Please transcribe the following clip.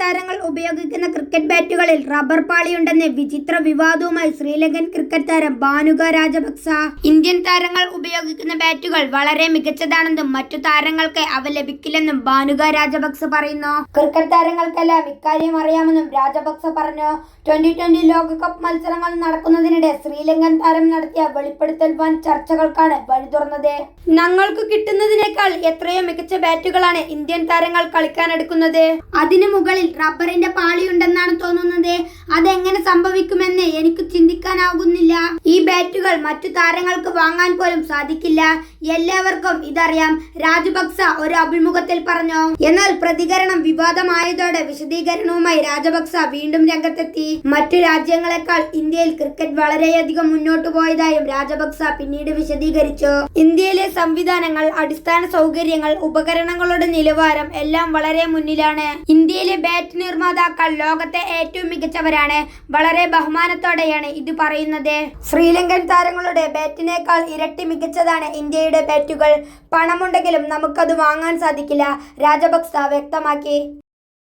താരങ്ങൾ ഉപയോഗിക്കുന്ന cricket ബാറ്റുകളിൽ rubber പാളിയുണ്ടെന്ന് വിചിത്ര വിവാദവുമായി ശ്രീലങ്കൻ ക്രിക്കറ്റ് താരം ഭാനുക രാജപക്സ. ഇന്ത്യൻ താരങ്ങൾ ഉപയോഗിക്കുന്ന ബാറ്റുകൾ വളരെ മികച്ചതാണെന്നും മറ്റു താരങ്ങൾക്ക് അവ ലഭിക്കില്ലെന്നും ഭാനുക രാജപക്സ പറയുന്നു. ക്രിക്കറ്റ് താരങ്ങൾക്കെല്ലാം ഇക്കാര്യം അറിയാമെന്നും രാജപക്സ പറഞ്ഞു. ട്വന്റി ട്വന്റി ലോകകപ്പ് മത്സരങ്ങൾ നടക്കുന്നതിനിടെ ശ്രീലങ്കൻ താരം നടത്തിയ വെളിപ്പെടുത്തൽ വൻ ചർച്ചകൾക്കാണ് വഴി തുറന്നത്. ഞങ്ങൾക്ക് കിട്ടുന്നതിനേക്കാൾ എത്രയോ മികച്ച ബാറ്റുകളാണ് ഇന്ത്യൻ താരങ്ങൾ കളിക്കാൻ എടുക്കുന്നത് അതിനു മുകളിൽ റബ്ബറിന്റെ പാളിയുണ്ടെന്നാണ് തോന്നുന്നത്. അതെങ്ങനെ സംഭവിക്കുമെന്ന് എനിക്ക് ചിന്തിക്കാനാകുന്നില്ല. ഈ ബാറ്റുകൾ മറ്റു താരങ്ങൾക്ക് വാങ്ങാൻ പോലും സാധിക്കില്ല. എല്ലാവർക്കും ഇതറിയാം. രാജപക്സ ഒരു അഭിമുഖത്തിൽ പറഞ്ഞു. എന്നാൽ പ്രതികരണം വിവാദമായതോടെ വിശദീകരണവുമായി രാജപക്സ വീണ്ടും രംഗത്തെത്തി. മറ്റു രാജ്യങ്ങളെക്കാൾ ഇന്ത്യയിൽ ക്രിക്കറ്റ് വളരെയധികം മുന്നോട്ടു പോയതായും രാജപക്സ പിന്നീട് വിശദീകരിച്ചു. ഇന്ത്യയിലെ സംവിധാനങ്ങൾ അടിസ്ഥാന സൗകര്യങ്ങൾ ഉപകരണങ്ങളുടെ നിലവാരം എല്ലാം വളരെ മുന്നിലാണ്. ഇന്ത്യയിലെ ബാറ്റ് നിർമ്മാതാക്കൾ ലോകത്തെ ഏറ്റവും മികച്ചവരാണ്. വളരെ ബഹുമാനത്തോടെയാണ് ഇത് പറയുന്നത്. ശ്രീലങ്കൻ താരങ്ങളുടെ ബാറ്റിനേക്കാൾ ഇരട്ടി മികച്ചതാണ് ഇന്ത്യയുടെ ബാറ്റുകൾ. പണമുണ്ടെങ്കിലും നമുക്കത് വാങ്ങാൻ സാധിക്കില്ല. രാജപക്സ വ്യക്തമാക്കി.